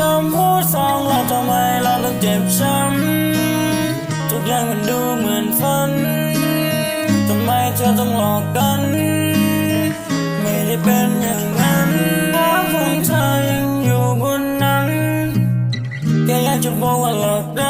คำพูดสองเราทำไมเราต้องเจ็บช้ำทุกอย่างมันดูเหมือนฝันทำไมเธอต้องหลอกกัน ไม่ได้เป็นอย่างนั้นภาพของเธอยังอยู่บนนั้นแค่อยากจะบอกว่าหลอกได้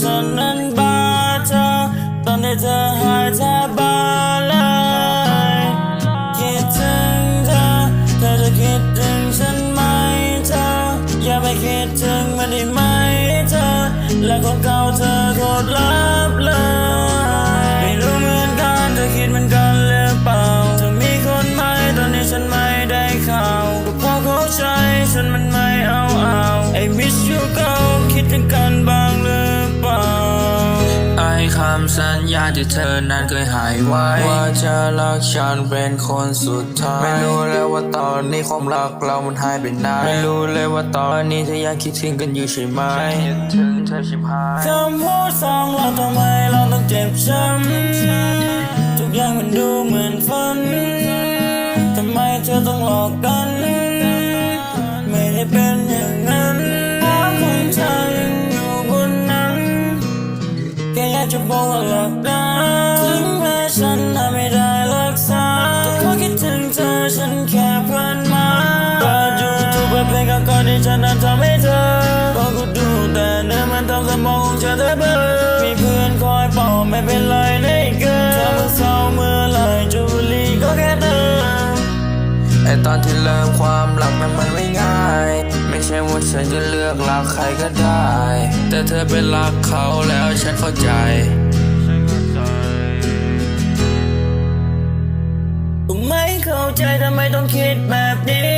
ฉันนั้นบ้าเธอตอนที่เธอหายแทบบ้าเลยคิดถึงเธอเธอจะคิดถึงฉันไหมเธออย่าไปคิดถึงมันได้ไหมเธอและคนเก่าเธอโคตรลับเลยไม่รู้เหมือนกันเธอคิดเหมือนกันหรือเปล่าเธอมีคนไหม่ตอนนี้ฉันไม่ได้ข่าวก็เพราะเขาใจฉันมันไม่เอาเอาไอ้ miss you เก่าคิดถึงกันบ้างำสัญญาที่เธอนั้นเคยหายไว้ ว่าจะรักฉันเป็นคนสุดท้าย ไม่รู้เลยว่าตอนนี้ความรักเรามันหายไปไหนไม่รู้เลยว่าตอนนี้เธอยังคิดถึงกันอยู่ใช่ไหมคิดถึงเธอชิบหายคำพูดสองเราทำไมเราต้องเจ็บช้ำทุกอย่างมันดูเหมือนฝันทำไมเธอต้องหลอกกัน จะบอกว่าหลอกได้ถึงแม้ฉันทำไม่ได้รักษาแต่พอคิดถึงเธอฉันแค่เพลินมาเปิดยูทูบเปิดเพลงก่อนที่ฉันนั้นทำให้เธอก็กูดูแต่เนื้อมันทำสมองของฉันเธอเบลอ ว่าฉันจะเลือกรักใครก็ได้ แต่เธอเป็นรักเขาแล้วฉันเข้าใจไม่เข้าใจทำไมต้องคิดแบบนี้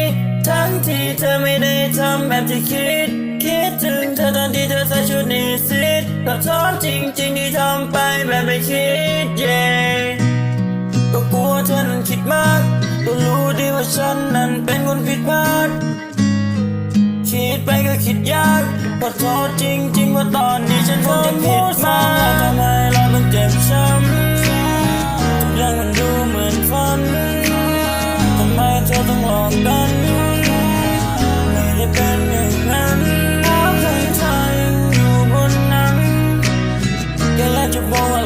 ทั้งที่เธอไม่ได้ทำแบบที่คิด คิดถึงเธอตอนที่เธอใส่ชุดนิสิตก็ท้อจริงๆที่ทำไปแบบไม่คิดเย่ก็กลัวเธอนั้นคิดมากก็รู้ดีว่าฉันนั้นเป็นคนผิดพลาดิดไปก็คิดยากขอโทษจริงจริงว่าตอนนี้ฉันคงจะผิดมากทำไมเรามันเจ็บช้ำทุกอย่างมันดูเหมือนฝันทำไมเธอต้องหลอกกันไม่ได้เป็นอย่างนั้นเพราะคงอยอยู่บนนั้นแกและจะบอกว่า